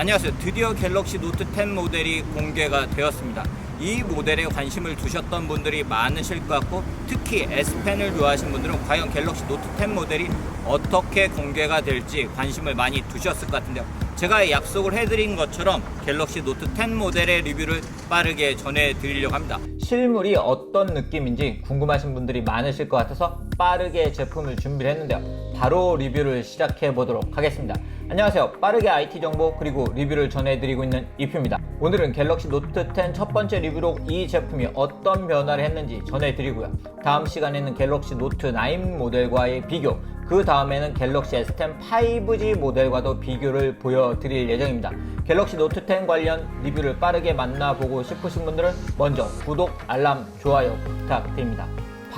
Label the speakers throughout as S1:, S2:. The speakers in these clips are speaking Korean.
S1: 안녕하세요. 드디어 갤럭시 노트 10 모델이 공개가 되었습니다. 이 모델에 관심을 두셨던 분들이 많으실 것 같고 특히 S펜을 좋아하시는 분들은 과연 갤럭시 노트 10 모델이 어떻게 공개가 될지 관심을 많이 두셨을 것 같은데요. 제가 약속을 해드린 것처럼 갤럭시 노트 10 모델의 리뷰를 빠르게 전해드리려고 합니다. 실물이 어떤 느낌인지 궁금하신 분들이 많으실 것 같아서 빠르게 제품을 준비를 했는데요. 바로 리뷰를 시작해 보도록 하겠습니다. 안녕하세요. 빠르게 IT 정보 그리고 리뷰를 전해드리고 있는 이표입니다. 오늘은 갤럭시 노트 10 첫 번째 리뷰로 이 제품이 어떤 변화를 했는지 전해드리고요. 다음 시간에는 갤럭시 노트 9 모델과의 비교, 그 다음에는 갤럭시 S10 5G 모델과도 비교를 보여드릴 예정입니다. 갤럭시 노트 10 관련 리뷰를 빠르게 만나보고 싶으신 분들은 먼저 구독, 알람, 좋아요 부탁드립니다.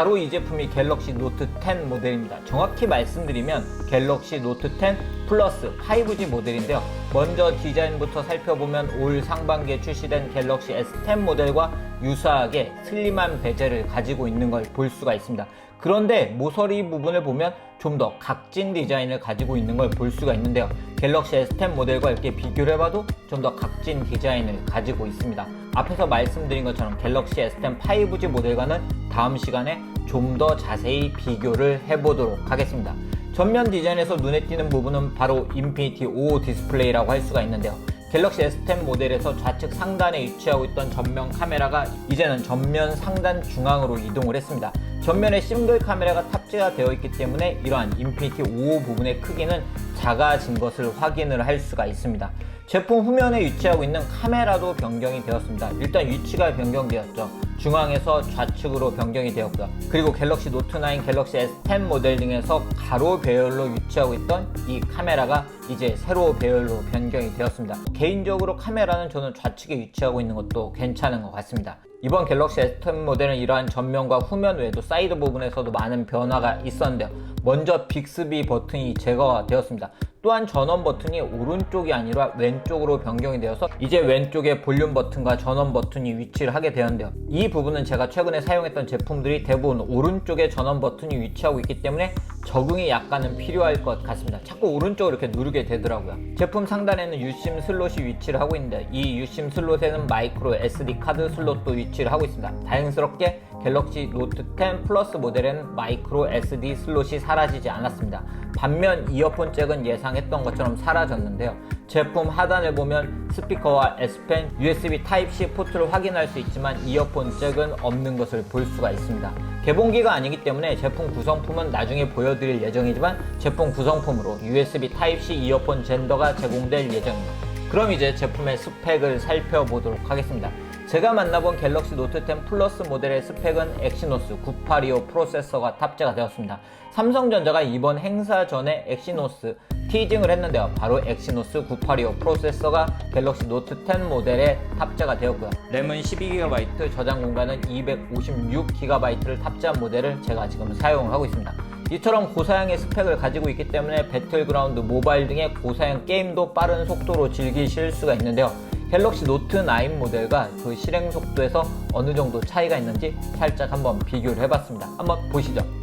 S1: 바로 이 제품이 갤럭시 노트 10 모델입니다. 정확히 말씀드리면 갤럭시 노트 10 플러스 5G 모델인데요. 먼저 디자인부터 살펴보면 올 상반기에 출시된 갤럭시 S10 모델과 유사하게 슬림한 베젤을 가지고 있는 걸 볼 수가 있습니다. 그런데 모서리 부분을 보면 좀 더 각진 디자인을 가지고 있는 걸 볼 수가 있는데요. 갤럭시 S10 모델과 이렇게 비교를 해봐도 좀 더 각진 디자인을 가지고 있습니다. 앞에서 말씀드린 것처럼 갤럭시 S10 5G 모델과는 다음 시간에 좀 더 자세히 비교를 해보도록 하겠습니다. 전면 디자인에서 눈에 띄는 부분은 바로 인피니티 5 디스플레이라고 할 수가 있는데요. 갤럭시 S10 모델에서 좌측 상단에 위치하고 있던 전면 카메라가 이제는 전면 상단 중앙으로 이동을 했습니다. 전면에 싱글 카메라가 탑재가 되어 있기 때문에 이러한 인피니티 5 부분의 크기는 작아진 것을 확인을 할 수가 있습니다. 제품 후면에 위치하고 있는 카메라도 변경이 되었습니다. 일단 위치가 변경되었죠. 중앙에서 좌측으로 변경이 되었고요. 그리고 갤럭시 노트 9, 갤럭시 S10 모델 등에서 가로 배열로 위치하고 있던 이 카메라가 이제 세로 배열로 변경이 되었습니다. 개인적으로 카메라는 저는 좌측에 위치하고 있는 것도 괜찮은 것 같습니다. 이번 갤럭시 S10 모델은 이러한 전면과 후면 외에도 사이드 부분에서도 많은 변화가 있었는데요. 먼저 빅스비 버튼이 제거가 되었습니다. 또한 전원 버튼이 오른쪽이 아니라 왼쪽으로 변경이 되어서 이제 왼쪽에 볼륨 버튼과 전원 버튼이 위치를 하게 되었는데요. 이 부분은 제가 최근에 사용했던 제품들이 대부분 오른쪽에 전원 버튼이 위치하고 있기 때문에 적응이 약간은 필요할 것 같습니다. 자꾸 오른쪽으로 이렇게 누르게 되더라고요. 제품 상단에는 유심 슬롯이 위치를 하고 있는데 이 유심 슬롯에는 마이크로 SD 카드 슬롯도 위치를 하고 있습니다. 다행스럽게 갤럭시 노트 10 플러스 모델에는 마이크로 SD 슬롯이 사라지지 않았습니다. 반면 이어폰 잭은 예상했던 것처럼 사라졌는데요. 제품 하단을 보면 스피커와 S펜, USB Type-C 포트를 확인할 수 있지만 이어폰 잭은 없는 것을 볼 수가 있습니다. 개봉기가 아니기 때문에 제품 구성품은 나중에 보여드릴 예정이지만 제품 구성품으로 USB Type-C 이어폰 젠더가 제공될 예정입니다. 그럼 이제 제품의 스펙을 살펴보도록 하겠습니다. 제가 만나본 갤럭시 노트 10 플러스 모델의 스펙은 엑시노스 9825 프로세서가 탑재가 되었습니다. 삼성전자가 이번 행사 전에 엑시노스 티징을 했는데요. 바로 엑시노스 9825 프로세서가 갤럭시 노트 10 모델에 탑재가 되었고요. 램은 12GB, 저장 공간은 256GB를 탑재한 모델을 제가 지금 사용을 하고 있습니다. 이처럼 고사양의 스펙을 가지고 있기 때문에 배틀그라운드 모바일 등의 고사양 게임도 빠른 속도로 즐기실 수가 있는데요. 갤럭시 노트 9 모델과 그 실행 속도에서 어느 정도 차이가 있는지 살짝 한번 비교를 해봤습니다. 한번 보시죠.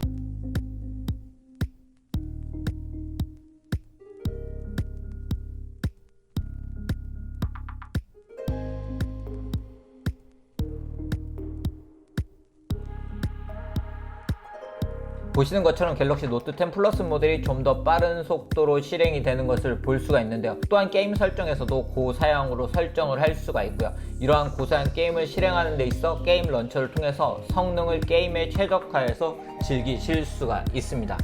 S1: 보시는 것처럼 갤럭시 노트 10 플러스 모델이 좀 더 빠른 속도로 실행이 되는 것을 볼 수가 있는데요. 또한 게임 설정에서도 고사양으로 설정을 할 수가 있고요. 이러한 고사양 게임을 실행하는 데 있어 게임 런처를 통해서 성능을 게임에 최적화해서 즐기실 수가 있습니다.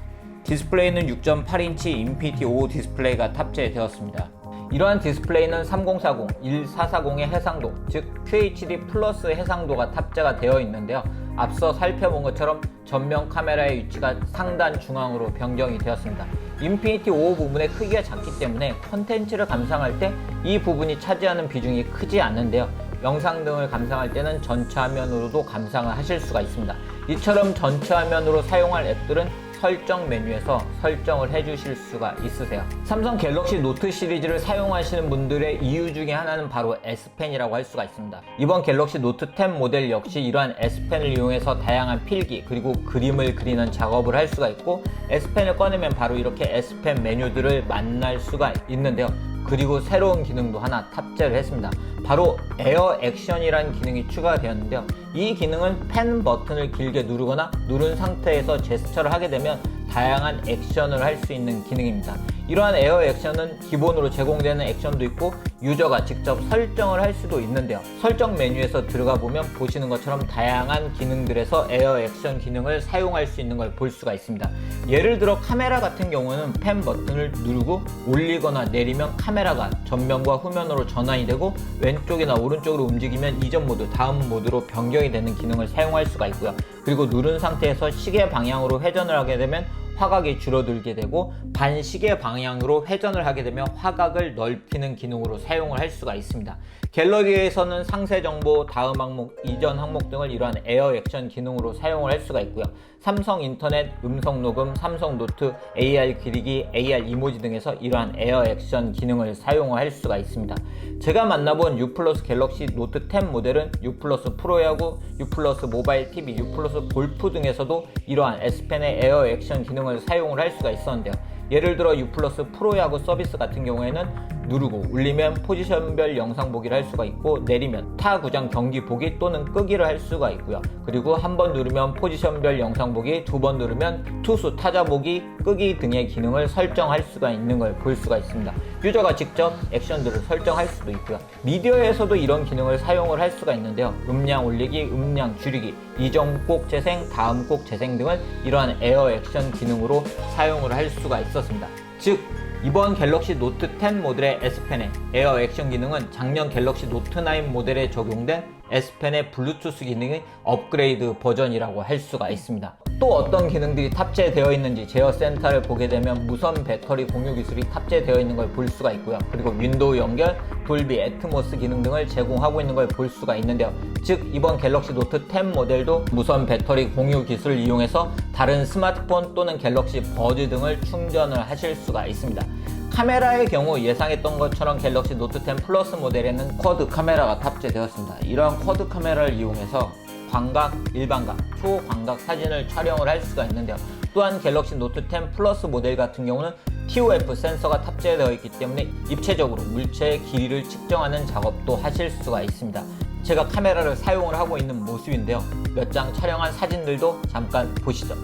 S1: 디스플레이는 6.8인치 인피니티 5 디스플레이가 탑재되었습니다. 이러한 디스플레이는 3040, 1440의 해상도, 즉 QHD 플러스 해상도가 탑재가 되어 있는데요. 앞서 살펴본 것처럼 전면 카메라의 위치가 상단 중앙으로 변경이 되었습니다. 인피니티 5 부분의 크기가 작기 때문에 컨텐츠를 감상할 때 이 부분이 차지하는 비중이 크지 않는데요. 영상 등을 감상할 때는 전체 화면으로도 감상을 하실 수가 있습니다. 이처럼 전체 화면으로 사용할 앱들은 설정 메뉴에서 설정을 해주실 수가 있으세요. 삼성 갤럭시 노트 시리즈를 사용하시는 분들의 이유 중에 하나는 바로 S펜이라고 할 수가 있습니다. 이번 갤럭시 노트 10 모델 역시 이러한 S펜을 이용해서 다양한 필기 그리고 그림을 그리는 작업을 할 수가 있고 S펜을 꺼내면 바로 이렇게 S펜 메뉴들을 만날 수가 있는데요.
S2: 그리고 새로운 기능도 하나 탑재를 했습니다. 바로 에어 액션이라는 기능이 추가되었는데요. 이 기능은 펜 버튼을 길게 누르거나 누른 상태에서 제스처를 하게 되면 다양한 액션을 할 수 있는 기능입니다. 이러한 에어 액션은 기본으로 제공되는 액션도 있고 유저가 직접 설정을 할 수도 있는데요. 설정 메뉴에서 들어가 보면 보시는 것처럼 다양한 기능들에서 에어 액션 기능을 사용할 수 있는 걸 볼 수가 있습니다. 예를 들어 카메라 같은 경우는 펜 버튼을 누르고 올리거나 내리면 카메라가 전면과 후면으로 전환이 되고 왼쪽이나 오른쪽으로 움직이면 이전 모드, 다음 모드로 변경이 되는 기능을 사용할 수가 있고요. 그리고 누른 상태에서 시계 방향으로 회전을 하게 되면 화각이 줄어들게 되고 반시계 방향으로 회전을 하게 되면 화각을 넓히는 기능으로 사용을 할 수가 있습니다. 갤러리에서는 상세 정보, 다음 항목, 이전 항목 등을 이러한 에어 액션 기능으로 사용을 할 수가 있고요. 삼성 인터넷, 음성 녹음, 삼성 노트, AR 그리기, AR 이모지 등에서 이러한 에어 액션 기능을 사용을 할 수가 있습니다. 제가 만나본 U 플러스 갤럭시 노트 10 모델은 U 플러스 프로야구, U 플러스 모바일 TV, U 플러스 골프 등에서도 이러한 S펜의 에어 액션 기능 을 사용을 할 수가 있었는데요. 예를 들어 U 플러스 프로야구 서비스 같은 경우에는 누르고 올리면 포지션별 영상 보기를 할 수가 있고 내리면 타 구장 경기 보기 또는 끄기를 할 수가 있고요. 그리고 한 번 누르면 포지션별 영상 보기, 두 번 누르면 투수 타자 보기, 끄기 등의 기능을 설정할 수가 있는 걸 볼 수가 있습니다. 유저가 직접 액션들을 설정할 수도 있고요. 미디어에서도 이런 기능을 사용을 할 수가 있는데요. 음량 올리기, 음량 줄이기, 이전 꼭 재생, 다음 꼭 재생 등을 이러한 에어 액션 기능으로 사용을 할 수가 있었습니다. 즉 이번 갤럭시 노트 10 모델의 S펜의 에어 액션 기능은 작년 갤럭시 노트 9 모델에 적용된 S펜의 블루투스 기능의 업그레이드 버전이라고 할 수가 있습니다. 또 어떤 기능들이 탑재되어 있는지 제어 센터를 보게 되면 무선 배터리 공유 기술이 탑재되어 있는 걸 볼 수가 있고요. 그리고 윈도우 연결, 돌비 애트모스 기능 등을 제공하고 있는 걸 볼 수가 있는데요. 즉 이번 갤럭시 노트 10 모델도 무선 배터리 공유 기술을 이용해서 다른 스마트폰 또는 갤럭시 버즈 등을 충전을 하실 수가 있습니다. 카메라의 경우 예상했던 것처럼 갤럭시 노트 10 플러스 모델에는 쿼드 카메라가 탑재되었습니다. 이러한 쿼드 카메라를 이용해서 광각, 일반각, 초광각 사진을 촬영을 할 수가 있는데요. 또한 갤럭시 노트 10 플러스 모델 같은 경우는 TOF 센서가 탑재되어 있기 때문에 입체적으로 물체의 길이를 측정하는 작업도 하실 수가 있습니다. 제가 카메라를 사용을 하고 있는 모습인데요. 몇 장 촬영한 사진들도 잠깐 보시죠.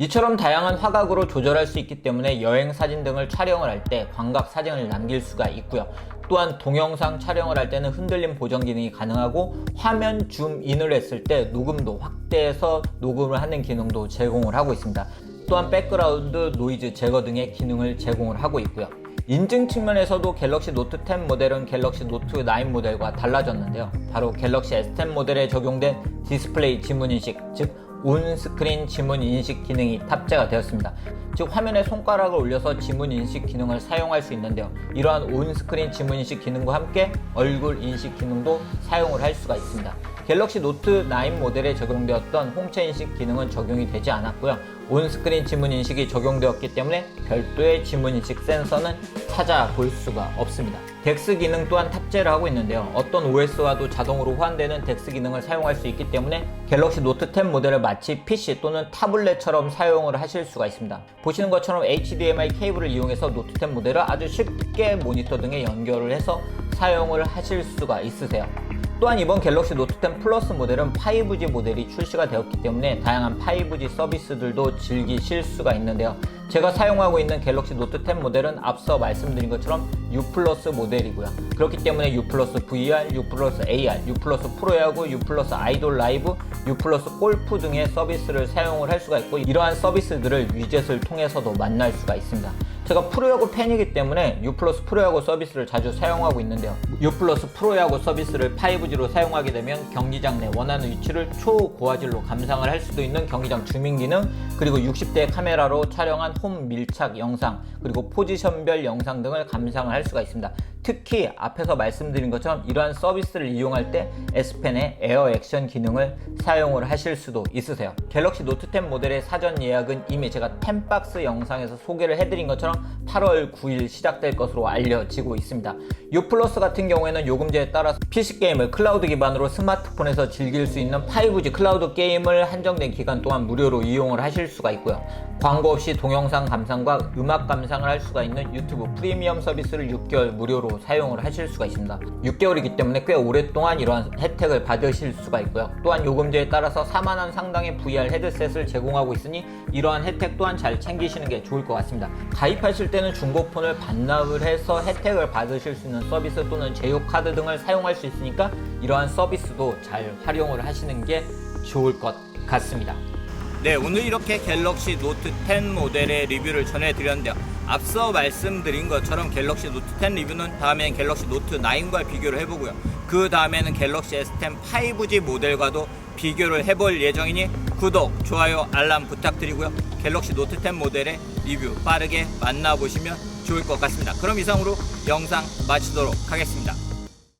S2: 이처럼 다양한 화각으로 조절할 수 있기 때문에 여행 사진 등을 촬영을 할 때 광각 사진을 남길 수가 있고요. 또한 동영상 촬영을 할 때는 흔들림 보정 기능이 가능하고 화면 줌인을 했을 때 녹음도 확대해서 녹음을 하는 기능도 제공을 하고 있습니다. 또한 백그라운드 노이즈 제거 등의 기능을 제공을 하고 있고요. 인증 측면에서도 갤럭시 노트 10 모델은 갤럭시 노트 9 모델과 달라졌는데요. 바로 갤럭시 S10 모델에 적용된 디스플레이 지문 인식, 즉 온스크린 지문 인식 기능이 탑재가 되었습니다. 즉 화면에 손가락을 올려서 지문 인식 기능을 사용할 수 있는데요. 이러한 온스크린 지문 인식 기능과 함께 얼굴 인식 기능도 사용을 할 수가 있습니다. 갤럭시 노트 9 모델에 적용되었던 홍채 인식 기능은 적용이 되지 않았고요. 온스크린 지문 인식이 적용되었기 때문에 별도의 지문 인식 센서는 찾아볼 수가 없습니다. 덱스 기능 또한 탑재를 하고 있는데요. 어떤 OS와도 자동으로 호환되는 덱스 기능을 사용할 수 있기 때문에 갤럭시 노트 10 모델을 마치 PC 또는 타블렛처럼 사용을 하실 수가 있습니다. 보시는 것처럼 HDMI 케이블을 이용해서 노트 10 모델을 아주 쉽게 모니터 등에 연결을 해서 사용을 하실 수가 있으세요. 또한 이번 갤럭시 노트 10 플러스 모델은 5G 모델이 출시가 되었기 때문에 다양한 5G 서비스들도 즐기실 수가 있는데요. 제가 사용하고 있는 갤럭시 노트 10 모델은 앞서 말씀드린 것처럼 U 플러스 모델이고요. 그렇기 때문에 U 플러스 VR, U 플러스 AR, U 플러스 프로야구, U 플러스 아이돌 라이브, U 플러스 골프 등의 서비스를 사용을 할 수가 있고 이러한 서비스들을 위젯을 통해서도 만날 수가 있습니다. 제가 프로야구 팬이기 때문에 U 플러스 프로야구 서비스를 자주 사용하고 있는데요. U 플러스 프로야구 서비스를 5G로 사용하게 되면 경기장 내 원하는 위치를 초고화질로 감상을 할 수도 있는 경기장 주민 기능, 그리고 60대 카메라로 촬영한 홈 밀착 영상, 그리고 포지션별 영상 등을 감상을 할 수가 있습니다. 특히 앞에서 말씀드린 것처럼 이러한 서비스를 이용할 때 S펜의 에어 액션 기능을 사용을 하실 수도 있으세요. 갤럭시 노트 10 모델의 사전 예약은 이미 제가 10박스 영상에서 소개를 해드린 것처럼 8월 9일 시작될 것으로 알려지고 있습니다. U 플러스 같은 경우에는 요금제에 따라서 PC 게임을 클라우드 기반으로 스마트폰에서 즐길 수 있는 5G 클라우드 게임을 한정된 기간 동안 무료로 이용을 하실 수가 있고요. 광고 없이 동영상 감상과 음악 감상을 할 수가 있는 유튜브 프리미엄 서비스를 6개월 무료 로 사용을 하실 수가 있습니다. 6개월이기 때문에 꽤 오랫동안 이러한 혜택을 받으실 수가 있고요. 또한 요금제에 따라서 4만원 상당의 VR 헤드셋을 제공하고 있으니 이러한 혜택 또한 잘 챙기시는 게 좋을 것 같습니다. 가입하실 때는 중고폰을 반납을 해서 혜택을 받으실 수 있는 서비스 또는 제휴 카드 등을 사용할 수 있으니까 이러한 서비스도 잘 활용을 하시는 게 좋을 것 같습니다.
S1: 네, 오늘 이렇게 갤럭시 노트 10 모델의 리뷰를 전해드렸는데요. 앞서 말씀드린 것처럼 갤럭시 노트 10 리뷰는 다음엔 갤럭시 노트 9과 비교를 해보고요. 그 다음에는 갤럭시 S10 5G 모델과도 비교를 해볼 예정이니 구독, 좋아요, 알람 부탁드리고요. 갤럭시 노트 10 모델의 리뷰 빠르게 만나보시면 좋을 것 같습니다. 그럼 이상으로 영상 마치도록 하겠습니다.